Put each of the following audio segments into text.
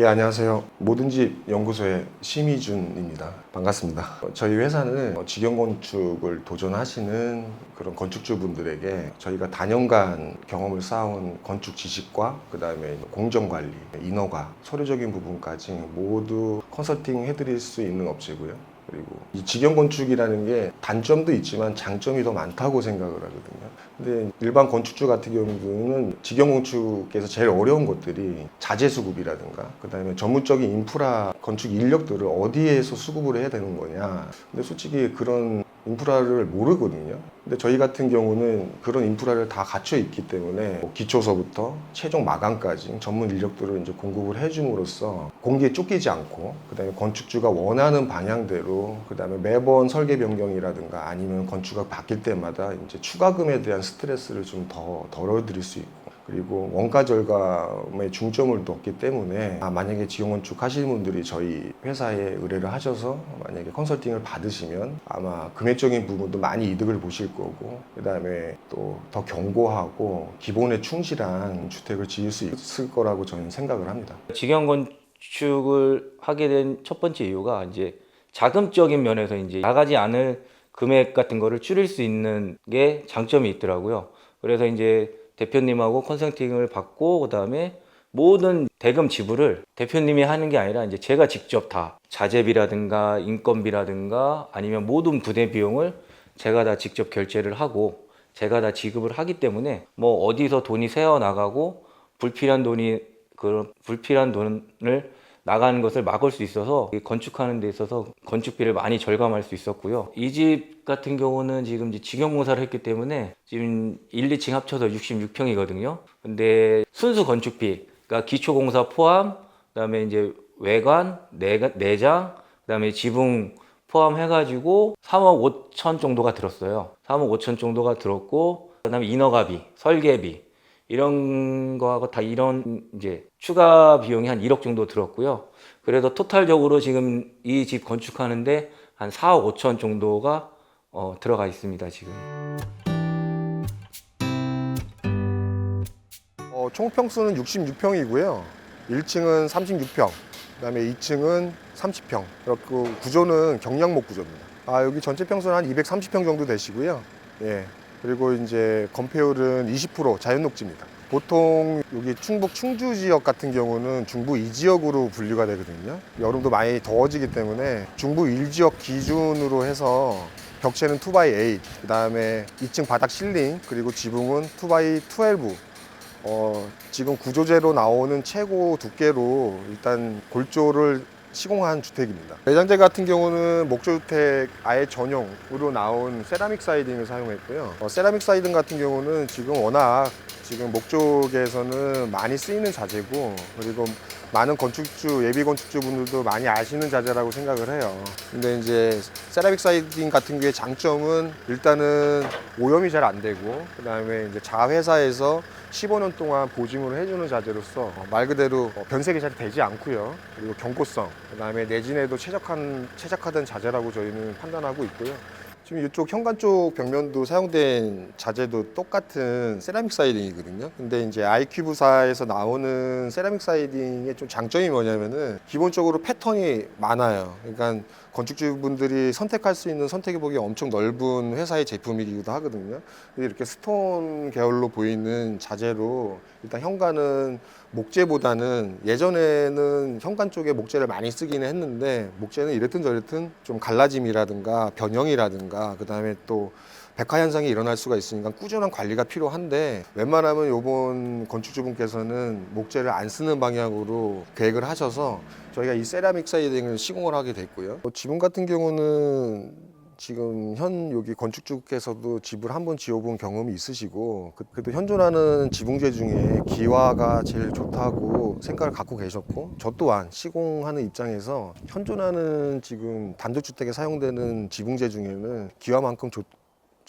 예, 안녕하세요. 모든 집 연구소의 심희준입니다. 반갑습니다. 어, 저희 회사는 어, 직영 건축을 도전하시는 그런 건축주분들에게 저희가 단연간 경험을 쌓아온 건축 지식과 그다음에 공정 관리, 인허가, 서류적인 부분까지 모두 컨설팅 해드릴 수 있는 업체고요. 그리고 이 직영 건축이라는 게 단점도 있지만 장점이 더 많다고 생각을 하거든요. 근데 일반 건축주 같은 경우는 직영 건축에서 제일 어려운 것들이 자재 수급이라든가 그다음에 전문적인 인프라 건축 인력들을 어디에서 수급을 해야 되는 거냐. 근데 솔직히 그런 인프라를 모르거든요. 근데 저희 같은 경우는 그런 인프라를 다 갖춰 있기 때문에 뭐 기초서부터 최종 마감까지 전문 인력들을 이제 공급을 해줌으로써 공기에 쫓기지 않고 그다음에 건축주가 원하는 방향대로 그다음에 매번 설계 변경이라든가 아니면 건축가 바뀔 때마다 이제 추가금에 대한 스트레스를 좀 더 덜어드릴 수 있고 그리고 원가 절감에 중점을 뒀기 때문에 아, 만약에 지용 건축 하시는 분들이 저희 회사에 의뢰를 하셔서 만약에 컨설팅을 받으시면 아마 금액적인 부분도 많이 이득을 보실 거고 그 다음에 또 더 견고하고 기본에 충실한 주택을 지을 수 있을 거라고 저는 생각을 합니다. 직영 건축을 하게 된 첫 번째 이유가 이제 자금적인 면에서 이제 나가지 않을 금액 같은 거를 줄일 수 있는 게 장점이 있더라고요. 그래서 이제 대표님하고 컨설팅을 받고 그다음에 모든 대금 지불을 대표님이 하는 게 아니라 이제 제가 직접 다 자재비라든가 인건비라든가 아니면 모든 부대 비용을 제가 다 직접 결제를 하고 제가 다 지급을 하기 때문에 뭐 어디서 돈이 새어 나가고 불필요한 돈이 그런 불필요한 돈을 나가는 것을 막을 수 있어서 이 건축하는 데 있어서 건축비를 많이 절감할 수 있었고요. 이 집 같은 경우는 지금 직영공사를 했기 때문에 지금 1, 2층 합쳐서 66평이거든요. 근데 순수 건축비, 그러니까 기초공사 포함, 그다음에 이제 외관, 내가- 내장, 그다음에 지붕 포함해가지고 3억 5천 정도가 들었어요. 3억 5천 정도가 들었고, 그다음에 인허가비, 설계비 이런 거하고 다 이런 이제 추가 비용이 한 1억 정도 들었고요. 그래서 토탈적으로 지금 이 집 건축하는데 한 4억 5천 정도가 어, 들어가 있습니다 지금. 어, 총 평수는 66평이고요. 1층은 36평, 그다음에 2층은 30평. 그리고 구조는 경량목 구조입니다. 아, 여기 전체 평수는 한 230평 정도 되시고요. 예. 그리고 이제 건폐율은 20% 자연 녹지입니다. 보통 여기 충북 충주 지역 같은 경우는 중부 2지역으로 분류가 되거든요. 여름도 많이 더워지기 때문에 중부 1지역 기준으로 해서 벽체는 2x8, 그 다음에 2층 바닥 실링, 그리고 지붕은 2x12, 어, 지금 구조재로 나오는 최고 두께로 일단 골조를 시공한 주택입니다. 내장재 같은 경우는 목조주택 아예 전용으로 나온 세라믹 사이딩을 사용했고요. 어, 세라믹 사이딩 같은 경우는 지금 워낙 지금 목조계에서는 많이 쓰이는 자재고 그리고 많은 건축주 예비 건축주 분들도 많이 아시는 자재라고 생각을 해요. 근데 이제 세라믹 사이딩 같은 경우의 장점은 일단은 오염이 잘 안 되고 그다음에 이제 자회사에서 15년 동안 보증을 해주는 자재로서 어, 말 그대로 어, 변색이 잘 되지 않고요. 그리고 경고성, 그다음에 내진에도 최적한 최적화된 자재라고 저희는 판단하고 있고요. 지금 이쪽 현관 쪽 벽면도 사용된 자재도 똑같은 세라믹 사이딩이거든요. 근데 이제 아이큐브사에서 나오는 세라믹 사이딩의 좀 장점이 뭐냐면은 기본적으로 패턴이 많아요. 그러니까 건축주분들이 선택할 수 있는 선택의 폭이 엄청 넓은 회사의 제품이기도 하거든요. 이렇게 스톤 계열로 보이는 자재로 일단 현관은 목재보다는 예전에는 현관 쪽에 목재를 많이 쓰기는 했는데 목재는 이랬든 저랬든 좀 갈라짐이라든가 변형이라든가 그 다음에 또 백화 현상이 일어날 수가 있으니까 꾸준한 관리가 필요한데 웬만하면 요번 건축주분께서는 목재를 안 쓰는 방향으로 계획을 하셔서 저희가 이 세라믹 사이딩을 시공을 하게 됐고요. 어, 지붕 같은 경우는 지금 현 여기 건축주께서도 집을 한번 지어본 경험이 있으시고 그- 그래도 현존하는 지붕재 중에 기와가 제일 좋다고 생각을 갖고 계셨고 저 또한 시공하는 입장에서 현존하는 지금 단독주택에 사용되는 지붕재 중에는 기와만큼 좋,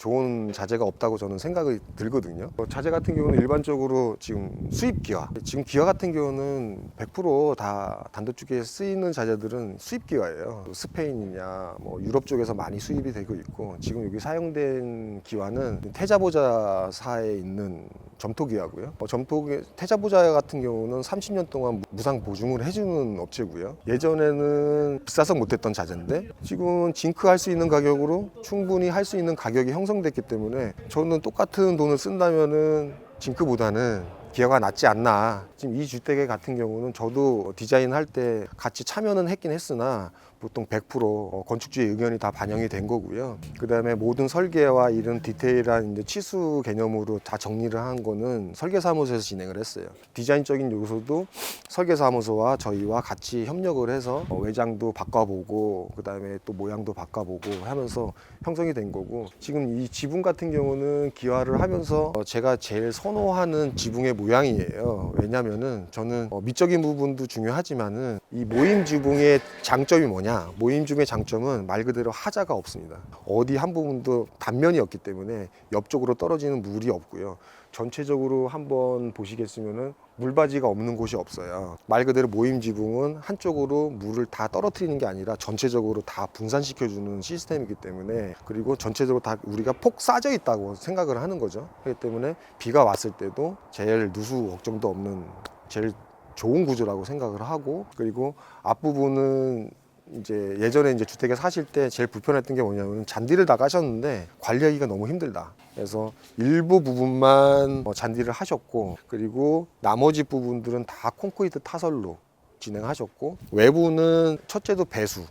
좋은 자재가 없다고 저는 생각이 들거든요. 어, 자재 같은 경우는 일반적으로 지금 수입 기화, 지금 기화 같은 경우는 100%다 단도직에 쓰이는 자재들은 수입 기화예요. 스페인이냐, 뭐 유럽 쪽에서 많이 수입이 되고 있고 지금 여기 사용된 기화는 태자보자사에 있는 점토 기화고요. 어, 점토 기- 태자보자 같은 경우는 30년 동안 무상 보증을 해주는 업체고요. 예전에는 비싸서 못했던 자재인데 지금은 징크 할 수 있는 가격으로 충분히 할 수 있는 가격이 형성 됐기 때문에 저는 똑같은 돈을 쓴다면은 징크보다는 기회가 낫지 않나. 지금 이 주택의 같은 경우는 저도 디자인 할 때 같이 참여는 했긴 했으나 보통 100% 어, 건축주의 의견이 다 반영이 된 거고요. 그 다음에 모든 설계와 이런 디테일한 이제 치수 개념으로 다 정리를 한 거는 설계사무소에서 진행을 했어요. 디자인적인 요소도 설계사무소와 저희와 같이 협력을 해서 어, 외장도 바꿔보고 그 다음에 또 모양도 바꿔보고 하면서 형성이 된 거고 지금 이 지붕 같은 경우는 기화를 하면서 어, 제가 제일 선호하는 지붕의 모양이에요. 왜냐면은 저는 어, 미적인 부분도 중요하지만은 이 모임 지붕의 장점이 뭐냐? 모임 지붕의 장점은 말 그대로 하자가 없습니다. 어디 한 부분도 단면이 없기 때문에 옆쪽으로 떨어지는 물이 없고요. 전체적으로 한번 보시겠으면은 물바지가 없는 곳이 없어요. 말 그대로 모임 지붕은 한쪽으로 물을 다 떨어뜨리는 게 아니라 전체적으로 다 분산시켜주는 시스템이기 때문에 그리고 전체적으로 다 우리가 폭 싸져 있다고 생각을 하는 거죠. 그렇기 때문에 비가 왔을 때도 제일 누수 걱정도 없는 제일 좋은 구조라고 생각을 하고 그리고 앞부분은 이제 예전에 이제 주택에 사실 때 제일 불편했던 게 뭐냐면 잔디를 다 까셨는데 관리하기가 너무 힘들다. 그래서 일부 부분만 어, 잔디를 하셨고 그리고 나머지 부분들은 다 콘크리트 타설로 진행하셨고 외부는 첫째도 배수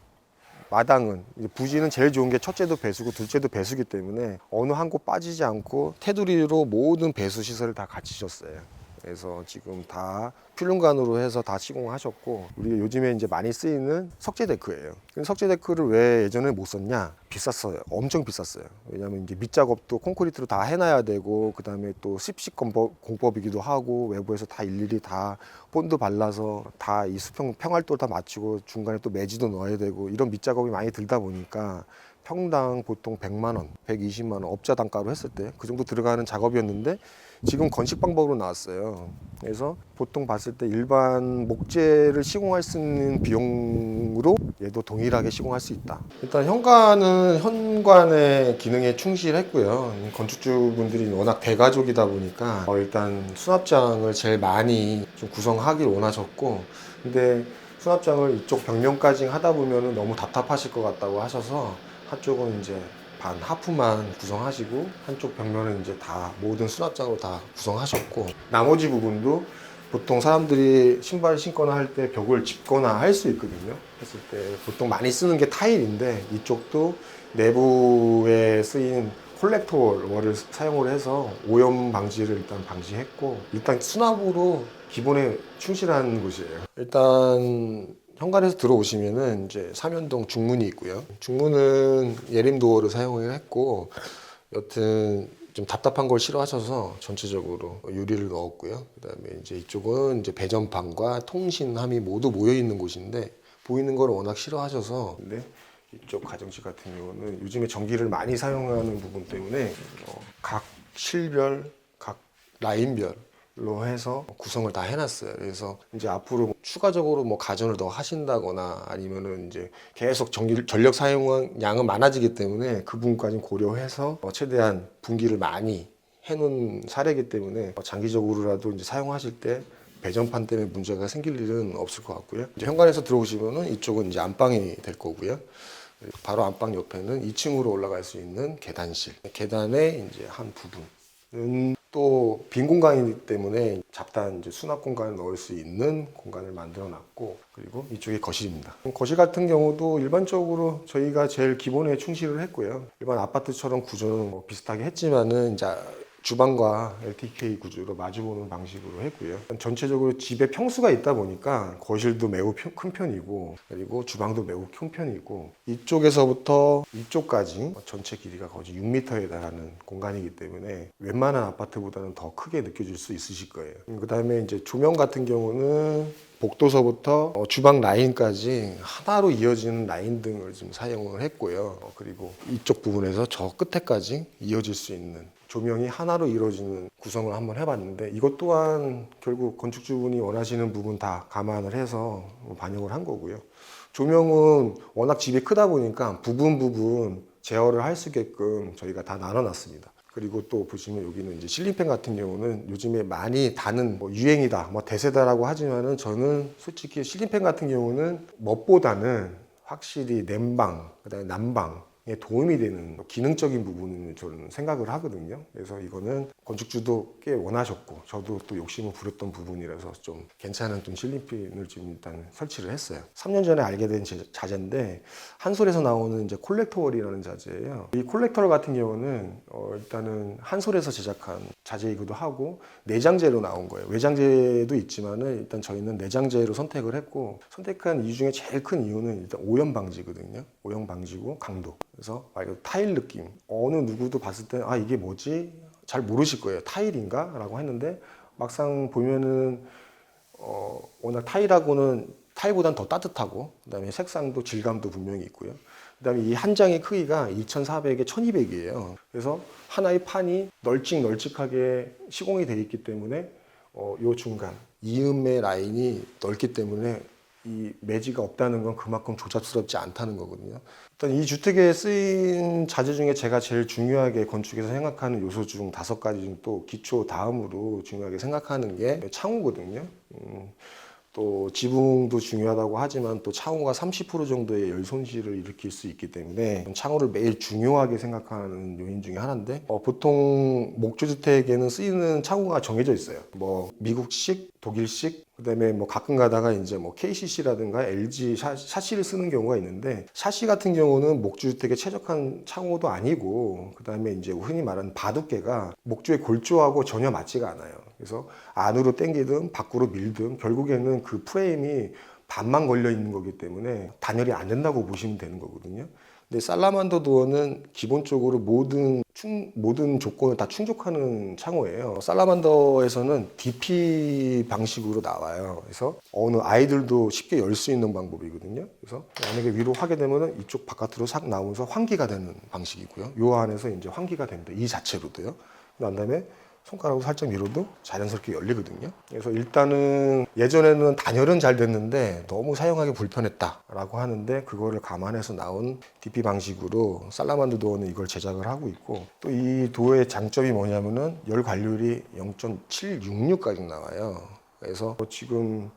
마당은 부지는 제일 좋은 게 첫째도 배수고 둘째도 배수기 때문에 어느 한 곳 빠지지 않고 테두리로 모든 배수 시설을 다 갖추셨어요. 그래서 지금 다 필름관으로 해서 다 시공하셨고 우리 요즘에 이제 많이 쓰이는 석재 데크예요. 석재 데크를 왜 예전에 못 썼냐? 비쌌어요. 엄청 비쌌어요. 왜냐하면 이제 밑작업도 콘크리트로 다 해놔야 되고 그 다음에 또 습식 공법, 공법 이기도 하고 외부에서 다 일일이 다 본드 발라서 다 이 수평 평활도 다 맞추고 중간에 또 매지도 넣어야 되고 이런 밑작업이 많이 들다 보니까 평당 보통 100만 원, 120만 원 업자 단가로 했을 때 그 정도 들어가는 작업이었는데 지금 건식 방법으로 나왔어요. 그래서 보통 봤을 때 일반 목재를 시공할 수 있는 비용으로 얘도 동일하게 시공할 수 있다. 일단 현관은 현관의 기능에 충실했고요. 건축주분들이 워낙 대가족이다 보니까 어, 일단 수납장을 제일 많이 좀 구성하길 원하셨고, 근데 수납장을 이쪽 벽면까지 하다 보면 너무 답답하실 것 같다고 하셔서 한쪽은 이제 반 하프만 구성하시고 한쪽 벽면은 이제 다 모든 수납장으로 다 구성하셨고 나머지 부분도 보통 사람들이 신발 신거나 할 때 벽을 짚거나 할 수 있거든요. 했을 때 보통 많이 쓰는 게 타일인데 이쪽도 내부에 쓰인 콜렉터 월을 사용을 해서 오염 방지를 일단 방지했고 일단 수납으로 기본에 충실한 곳이에요. 일단 현관에서 들어오시면은 이제 삼연동 중문이 있고요. 중문은 예림 도어를 사용을 했고 여튼 좀 답답한 걸 싫어하셔서 전체적으로 유리를 넣었고요. 그다음에 이제 이쪽은 이제 배전판과 통신함이 모두 모여 있는 곳인데 보이는 걸 워낙 싫어하셔서 근데 이쪽 가정식 같은 경우는 요즘에 전기를 많이 사용하는 부분 때문에 어, 각 실별, 각 라인별 로 해서 구성을 다 해놨어요. 그래서 이제 앞으로 뭐 추가적으로 뭐 가전을 더 하신다거나 아니면은 이제 계속 전기 전력 사용 양은 많아지기 때문에 그 부분까지 고려해서 어, 최대한 분기를 많이 해놓은 사례이기 때문에 어, 장기적으로라도 이제 사용하실 때 배전판 때문에 문제가 생길 일은 없을 것 같고요. 이제 현관에서 들어오시면은 이쪽은 이제 안방이 될 거고요. 바로 안방 옆에는 2층으로 올라갈 수 있는 계단실. 계단의 이제 한 부분 은 또 빈 공간이기 때문에 잡다한 이제 수납 공간을 넣을 수 있는 공간을 만들어 놨고 그리고 이쪽이 거실입니다. 거실 같은 경우도 일반적으로 저희가 제일 기본에 충실을 했고요. 일반 아파트처럼 구조는 뭐 비슷하게 했지만은 이제 주방과 LTK 구조로 마주보는 방식으로 했고요. 전체적으로 집에 평수가 있다 보니까 거실도 매우 편- 큰 편이고 그리고 주방도 매우 큰 편이고 이쪽에서부터 이쪽까지 전체 길이가 거의 6m에 달하는 공간이기 때문에 웬만한 아파트보다는 더 크게 느껴질 수 있으실 거예요. 그 다음에 이제 조명 같은 경우는 복도서부터 어, 주방 라인까지 하나로 이어지는 라인 등을 지금 사용을 했고요. 어, 그리고 이쪽 부분에서 저 끝에까지 이어질 수 있는 조명이 하나로 이루어지는 구성을 한번 해봤는데 이것 또한 결국 건축주분이 원하시는 부분 다 감안을 해서 반영을 한 거고요. 조명은 워낙 집이 크다 보니까 부분 부분 제어를 할 수 있게끔 저희가 다 나눠놨습니다. 그리고 또 보시면 여기는 이제 실링팬 같은 경우는 요즘에 많이 다는 뭐 유행이다, 뭐 대세다라고 하지만은 저는 솔직히 실링팬 같은 경우는 멋보다는 확실히 냉방, 그다음에 난방에 도움이 되는 뭐 기능적인 부분을 저는 생각을 하거든요. 그래서 이거는 건축주도 꽤 원하셨고 저도 또 욕심을 부렸던 부분이라서 좀 괜찮은 좀 실링팬을 지금 일단 설치를 했어요. 3년 전에 알게 된 제- 자재인데 한솔에서 나오는 이제 콜렉터월이라는 자재예요. 이 콜렉터 같은 경우는 어, 일단은 한솔에서 제작한 자재이기도 하고 내장재로 나온 거예요. 외장재도 있지만은 일단 저희는 내장재로 선택을 했고 선택한 이유 중에 제일 큰 이유는 일단 오염 방지거든요. 오염 방지고 강도. 그래서 아 이거 타일 느낌. 어느 누구도 봤을 때 아 이게 뭐지? 잘 모르실 거예요. 타일인가?라고 했는데 막상 보면은 어, 워낙 타일하고는 타일보다는 더 따뜻하고 그다음에 색상도 질감도 분명히 있고요. 그다음에 이 한 장의 크기가 2,400에 1,200이에요. 그래서 하나의 판이 널찍널찍하게 시공이 되어 있기 때문에 어, 요 중간 이음의 라인이 넓기 때문에 이 매지가 없다는 건 그만큼 조잡스럽지 않다는 거거든요. 일단 이 주택에 쓰인 자재 중에 제가 제일 중요하게 건축에서 생각하는 요소 중 다섯 가지 중 또 기초 다음으로 중요하게 생각하는 게 창호거든요. 음, 또 지붕도 중요하다고 하지만 또 창호가 30% 정도의 열 손실을 일으킬 수 있기 때문에 창호를 매일 중요하게 생각하는 요인 중에 하나인데 어, 보통 목조주택에는 쓰이는 창호가 정해져 있어요. 뭐 미국식, 독일식, 그다음에 뭐 가끔 가다가 이제 뭐 KCC라든가 LG 샤, 샤시를 쓰는 경우가 있는데 샤시 같은 경우는 목조주택에 최적한 창호도 아니고 그다음에 이제 흔히 말하는 바둑개가 목조의 골조하고 전혀 맞지가 않아요. 그래서 안으로 당기든 밖으로 밀든 결국에는 그 프레임이 반만 걸려 있는 거기 때문에 단열이 안 된다고 보시면 되는 거거든요. 근데 살라만더 도어는 기본적으로 모든 충, 모든 조건을 다 충족하는 창호예요. 살라만더에서는 DP 방식으로 나와요. 그래서 어느 아이들도 쉽게 열 수 있는 방법이거든요. 그래서 만약에 위로 하게 되면은 이쪽 바깥으로 싹 나오면서 환기가 되는 방식이고요. 요 안에서 이제 환기가 됩니다. 이 자체로도요. 그 다음에 손가락으로 살짝 밀어도 자연스럽게 열리거든요. 그래서 일단은 예전에는 단열은 잘 됐는데 너무 사용하기 불편했다라고 하는데 그거를 감안해서 나온 DP 방식으로 살라만드 도어는 이걸 제작을 하고 있고 또 이 도어의 장점이 뭐냐면은 열 관리율이 0.766까지 나와요. 그래서 지금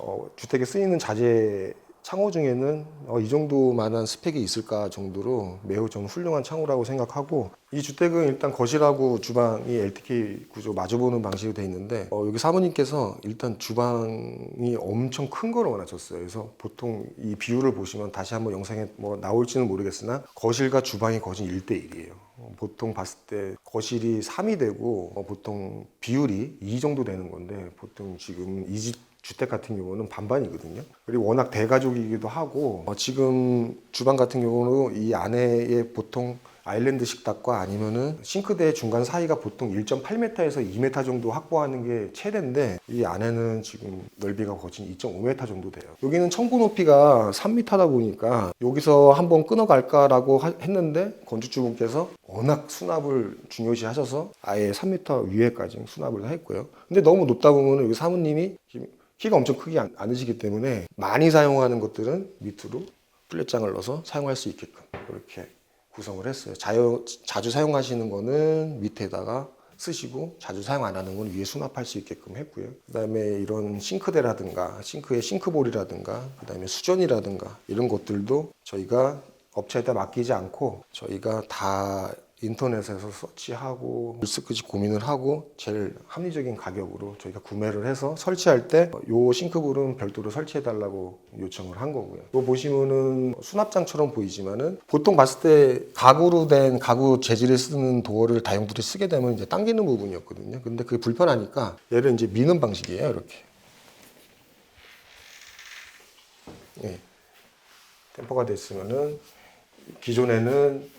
어, 주택에 쓰이는 자재 창호 중에는 어, 이 정도만한 스펙이 있을까 정도로 매우 좀 훌륭한 창호라고 생각하고 이 주택은 일단 거실하고 주방이 LTK 구조 마주보는 방식으로 돼 있는데 어, 여기 사모님께서 일단 주방이 엄청 큰 걸 원하셨어요. 그래서 보통 이 비율을 보시면 다시 한번 영상에 뭐 나올지는 모르겠으나 거실과 주방이 거진 1대1이에요. 보통 봤을 때 거실이 3이 되고 어, 보통 비율이 2 정도 되는 건데 보통 지금 이집 주택 같은 경우는 반반이거든요. 그리고 워낙 대가족이기도 하고 어, 지금 주방 같은 경우는 이 안에에 보통 아일랜드 식탁과 아니면은 싱크대 중간 사이가 보통 1.8m에서 2m 정도 확보하는 게 최대인데 이 안에는 지금 넓이가 거진 2.5m 정도 돼요. 여기는 청구 높이가 3m다 보니까 여기서 한번 끊어갈까라고 하- 했는데 건축주분께서 워낙 수납을 중요시 하셔서 아예 3m 위에까지 수납을 했고요. 근데 너무 높다 보면 여기 사모님이 키- 키가 엄청 크지 않- 않으시기 때문에 많이 사용하는 것들은 밑으로 플랫장을 넣어서 사용할 수 있게끔 이렇게 구성을 했어요. 자유, 자주 사용하시는 거는 밑에다가 쓰시고 자주 사용 안 하는 건 위에 수납할 수 있게끔 했고요. 그다음에 이런 싱크대라든가 싱크의 싱크볼이라든가 그다음에 수전이라든가 이런 것들도 저희가 업체에다 맡기지 않고 저희가 다 인터넷에서 서치하고 물스크지 고민을 하고 제일 합리적인 가격으로 저희가 구매를 해서 설치할 때 요 싱크볼은 별도로 설치해 달라고 요청을 한 거고요. 이거 보시면은 수납장처럼 보이지만은 보통 봤을 때 가구로 된 가구 재질을 쓰는 도어를 다용도를 쓰게 되면 이제 당기는 부분이었거든요. 근데 그게 불편하니까 얘를 이제 미는 방식이에요. 이렇게. 예. 템퍼가 됐으면은 기존에는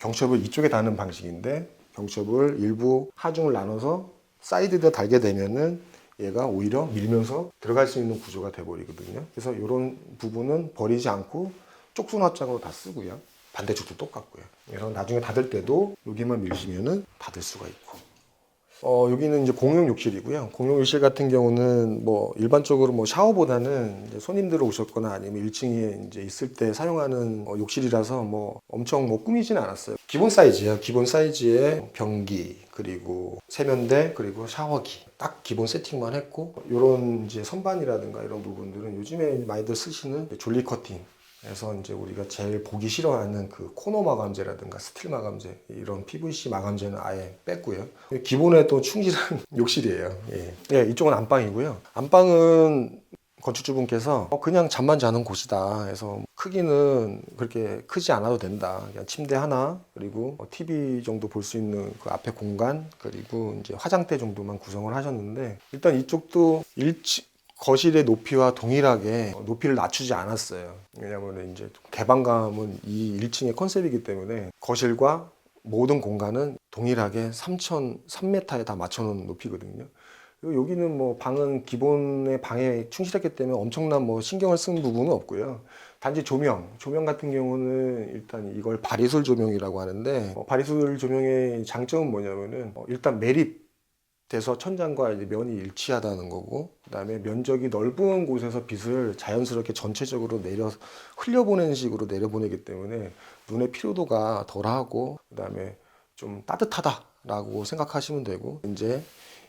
경첩을 이쪽에 다는 방식인데 경첩을 일부 하중을 나눠서 사이드에 달게 되면은 얘가 오히려 밀면서 들어갈 수 있는 구조가 돼버리거든요. 그래서 이런 부분은 버리지 않고 쪽수납장으로 다 쓰고요. 반대쪽도 똑같고요. 그래서 나중에 닫을 때도 여기만 밀시면은 닫을 수가 있고. 어, 여기는 이제 공용 욕실이고요. 공용 욕실 같은 경우는 뭐 일반적으로 뭐 샤워보다는 손님들 오셨거나 아니면 1층에 이제 있을 때 사용하는 어, 욕실이라서 뭐 엄청 뭐 꾸미진 않았어요. 기본 사이즈예요. 기본 사이즈에 변기 그리고 세면대 그리고 샤워기 딱 기본 세팅만 했고 이런 이제 선반이라든가 이런 부분들은 요즘에 많이들 쓰시는 졸리 커팅 그래서 이제 우리가 제일 보기 싫어하는 그 코너 마감재라든가 스틸 마감재 이런 PVC 마감재는 아예 뺐고요. 기본에 또 충실한 욕실이에요. 예. 예, 이쪽은 안방이고요. 안방은 건축주분께서 어, 그냥 잠만 자는 곳이다. 해서 크기는 그렇게 크지 않아도 된다. 그냥 침대 하나 그리고 어, TV 정도 볼 수 있는 그 앞에 공간 그리고 이제 화장대 정도만 구성을 하셨는데 일단 이쪽도 일치 거실의 높이와 동일하게 높이를 낮추지 않았어요. 왜냐하면 이제 개방감은 이 1층의 컨셉이기 때문에 거실과 모든 공간은 동일하게 3천 3m에 다 맞춰놓은 높이거든요. 여기는 뭐 방은 기본의 방에 충실했기 때문에 엄청난 뭐 신경을 쓴 부분은 없고요. 단지 조명, 조명 같은 경우는 일단 이걸 바리솔 조명이라고 하는데 어, 바리솔 조명의 장점은 뭐냐면은 어, 일단 매립 돼서 천장과 면이 일치하다는 거고 그다음에 면적이 넓은 곳에서 빛을 자연스럽게 전체적으로 내려 흘려보내는 식으로 내려보내기 때문에 눈의 피로도가 덜하고 그다음에 좀 따뜻하다라고 생각하시면 되고 이제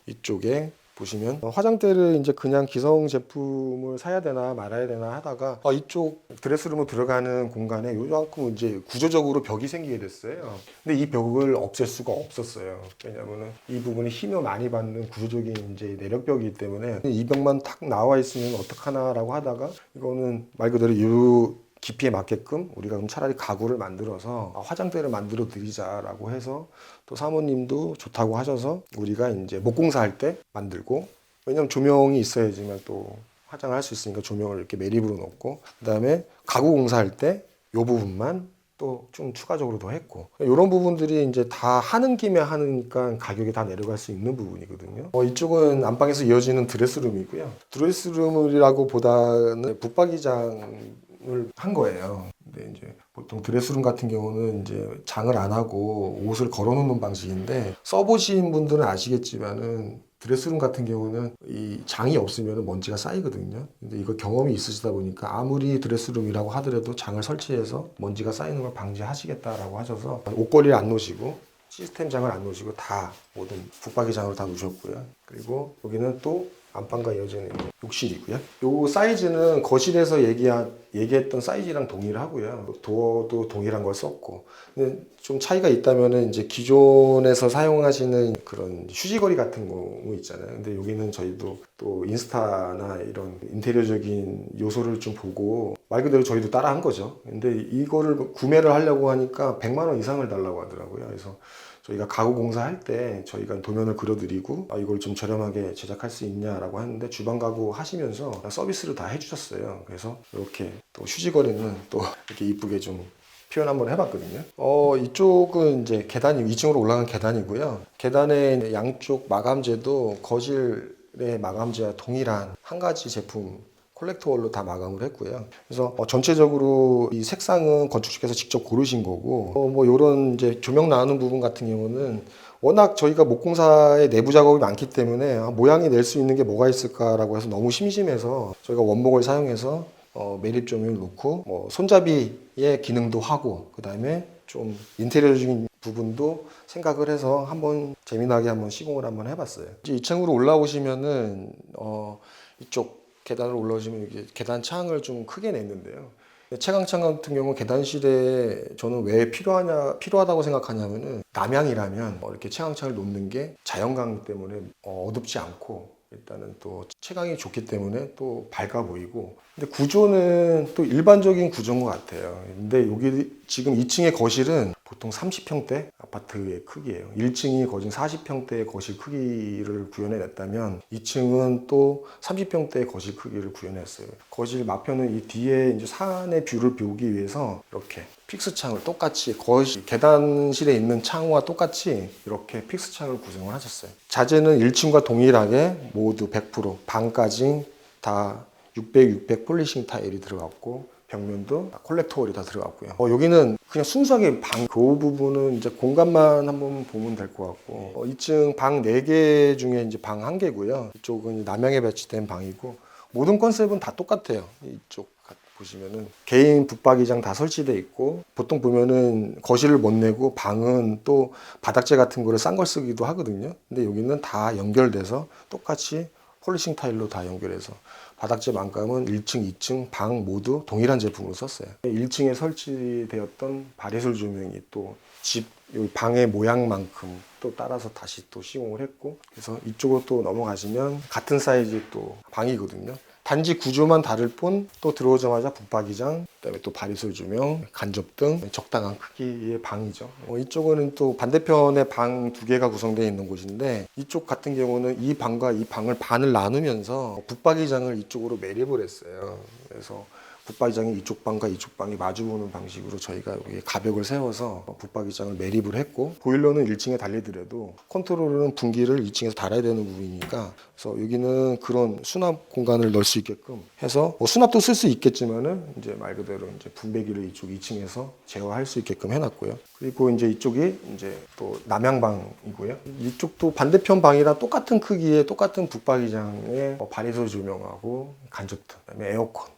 이쪽에 보시면 어, 화장대를 이제 그냥 기성 제품을 사야 되나 말아야 되나 하다가 어, 이쪽 드레스룸으로 들어가는 공간에 요만큼 이제 구조적으로 벽이 생기게 됐어요. 근데 이 벽을 없앨 수가 없었어요. 왜냐면은 이 부분이 힘을 많이 받는 구조적인 이제 내력벽이기 때문에 이 벽만 탁 나와 있으면 어떡하나라고 하다가 이거는 말 그대로 요 깊이에 맞게끔 우리가 그럼 차라리 가구를 만들어서 화장대를 만들어 드리자라고 해서 또 사모님도 좋다고 하셔서 우리가 이제 목공사 할 때 만들고 왜냐면 조명이 있어야지만 또 화장을 할 수 있으니까 조명을 이렇게 매립으로 넣고 그다음에 가구 공사할 때 요 부분만 또 좀 추가적으로 더 했고 이런 부분들이 이제 다 하는 김에 하니까 가격이 다 내려갈 수 있는 부분이거든요. 어, 이쪽은 안방에서 이어지는 드레스룸이고요. 드레스룸이라고 보다는 붙박이장 을 한 거예요. 근데 이제 보통 드레스룸 같은 경우는 이제 장을 안 하고 옷을 걸어놓는 방식인데 써보신 분들은 아시겠지만은 드레스룸 같은 경우는 이 장이 없으면 먼지가 쌓이거든요. 근데 이거 경험이 있으시다 보니까 아무리 드레스룸이라고 하더라도 장을 설치해서 먼지가 쌓이는 걸 방지하시겠다라고 하셔서 옷걸이를 안 놓으시고 시스템 장을 안 놓으시고 다 모든 붙박이 장으로 다 놓으셨고요. 그리고 여기는 또 안방과 이어지는 욕실이고요. 요 사이즈는 거실에서 얘기한, 얘기했던 사이즈랑 동일하고요. 도어도 동일한 걸 썼고. 근데 좀 차이가 있다면은 이제 기존에서 사용하시는 그런 휴지거리 같은 경우 있잖아요. 근데 여기는 저희도 또 인스타나 이런 인테리어적인 요소를 좀 보고 말 그대로 저희도 따라 한 거죠. 근데 이거를 구매를 하려고 하니까 100만 원 이상을 달라고 하더라고요. 그래서 저희가 가구 공사할 때 저희가 도면을 그려드리고 아, 이걸 좀 저렴하게 제작할 수 있냐라고 하는데 주방 가구 하시면서 서비스를 다 해주셨어요. 그래서 이렇게 또 휴지거리는 또 이렇게 이쁘게 좀 표현 한번 해봤거든요. 어, 이쪽은 이제 계단이 2층으로 올라간 계단이고요. 계단의 양쪽 마감재도 거실의 마감재와 동일한 한 가지 제품 콜렉터월로 다 마감을 했고요. 그래서 어, 전체적으로 이 색상은 건축주께서 직접 고르신 거고, 어, 뭐 이런 이제 조명 나오는 부분 같은 경우는 워낙 저희가 목공사의 내부 작업이 많기 때문에 아, 모양이 낼 수 있는 게 뭐가 있을까라고 해서 너무 심심해서 저희가 원목을 사용해서 어, 매립 조명을 놓고 뭐 손잡이의 기능도 하고 그 다음에 좀 인테리어적인 부분도 생각을 해서 한번 재미나게 한번 시공을 한번 해봤어요. 이제 2층으로 올라오시면은 어, 이쪽 계단을 올라오시면 이게 계단 창을 좀 크게 냈는데요. 채광창 같은 경우 계단실에 저는 왜 필요하냐 필요하다고 생각하냐면은 남향이라면 뭐 이렇게 채광창을 놓는 게 자연광 때문에 어, 어둡지 않고 일단은 또 채광이 좋기 때문에 또 밝아 보이고 근데 구조는 또 일반적인 구조인 것 같아요. 근데 여기 지금 2층의 거실은 보통 30평대 아파트의 크기예요. 1층이 거진 40평대의 거실 크기를 구현해냈다면 2층은 또 30평대의 거실 크기를 구현했어요. 거실 마표는 이 뒤에 이제 산의 뷰를 보기 위해서 이렇게 픽스 창을 똑같이 거실 계단실에 있는 창과 똑같이 이렇게 픽스 창을 구성을 하셨어요. 자재는 1층과 동일하게 모두 100% 방까지 다 600, 600 폴리싱 타일이 들어갔고 벽면도 콜렉터월이 다 들어갔고요. 어, 여기는 그냥 순수하게 방, 그 부분은 이제 공간만 한번 보면 될 것 같고, 어, 2층 방 4개 중에 이제 방 1개고요. 이쪽은 남향에 배치된 방이고, 모든 컨셉은 다 똑같아요. 이쪽 가- 보시면은 개인 붙박이장 다 설치돼 있고 보통 보면은 거실을 못 내고 방은 또 바닥재 같은 거를 싼 걸 쓰기도 하거든요. 근데 여기는 다 연결돼서 똑같이 폴리싱 타일로 다 연결해서 바닥재 망감은 1층, 2층 방 모두 동일한 제품으로 썼어요. 1층에 설치되었던 발해술 조명이 또 집 방의 모양만큼 또 따라서 다시 또 시공을 했고 그래서 이쪽으로 또 넘어가시면 같은 사이즈 또 방이거든요. 단지 구조만 다를 뿐 또 들어오자마자 붙박이장, 그다음에 또 바리솔 조명, 간접 등 적당한 크기의 방이죠. 어, 이쪽은 또 반대편에 방 두 개가 구성되어 있는 곳인데 이쪽 같은 경우는 이 방과 이 방을 반을 나누면서 붙박이장을 이쪽으로 매립을 했어요. 그래서 붙박이장이 이쪽 방과 이쪽 방이 마주보는 방식으로 저희가 여기 가벽을 세워서 붙박이장을 매립을 했고 보일러는 1층에 달리더라도 컨트롤은 분기를 2층에서 달아야 되는 부분이니까 그래서 여기는 그런 수납 공간을 넣을 수 있게끔 해서 뭐 수납도 쓸 수 있겠지만은 이제 말 그대로 이제 분배기를 이쪽 2층에서 제어할 수 있게끔 해놨고요. 그리고 이제 이쪽이 이제 또 남양방이고요. 이쪽도 반대편 방이랑 똑같은 크기의 똑같은 붙박이장에 뭐 바리솔 조명하고 간접등, 그다음에 에어컨.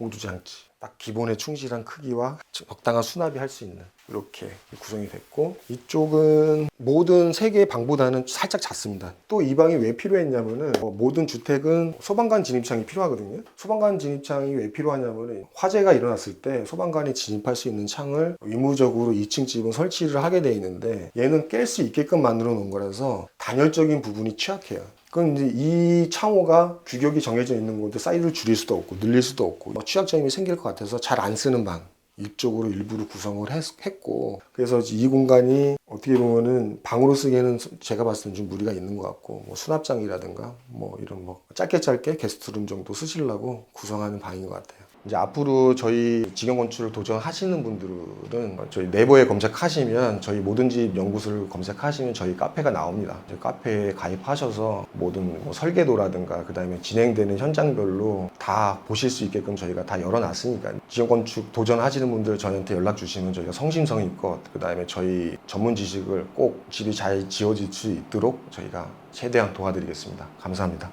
공조장치 딱 기본에 충실한 크기와 적당한 수납이 할 수 있는 이렇게 구성이 됐고 이쪽은 모든 세 개의 방보다는 살짝 작습니다. 또 이 방이 왜 필요했냐면은 어, 모든 주택은 소방관 진입창이 필요하거든요. 소방관 진입창이 왜 필요하냐면은 화재가 일어났을 때 소방관이 진입할 수 있는 창을 의무적으로 2층 집은 설치를 하게 돼 있는데 얘는 깰 수 있게끔 만들어 놓은 거라서 단열적인 부분이 취약해요. 그럼 이제 이 창호가 규격이 정해져 있는 건데 사이즈를 줄일 수도 없고 늘릴 수도 없고 뭐 취약점이 생길 것 같아서 잘 안 쓰는 방 이쪽으로 일부러 구성을 했, 고 그래서 이 공간이 어떻게 보면은 방으로 쓰기에는 제가 봤을 때는 좀 무리가 있는 것 같고 뭐 수납장이라든가 뭐 이런 뭐 짧게 짧게 게스트룸 정도 쓰시려고 구성하는 방인 것 같아요. 이제 앞으로 저희 직영 건축을 도전하시는 분들은 저희 네이버에 검색하시면 저희 모든 집 연구소를 검색하시면 저희 카페가 나옵니다. 저희 카페에 가입하셔서 모든 뭐 설계도라든가 그다음에 진행되는 현장별로 다 보실 수 있게끔 저희가 다 열어놨으니까 직영 건축 도전하시는 분들 저희한테 연락 주시면 저희가 성심성의껏 그다음에 저희 전문 지식을 꼭 집이 잘 지어질 수 있도록 저희가 최대한 도와드리겠습니다. 감사합니다.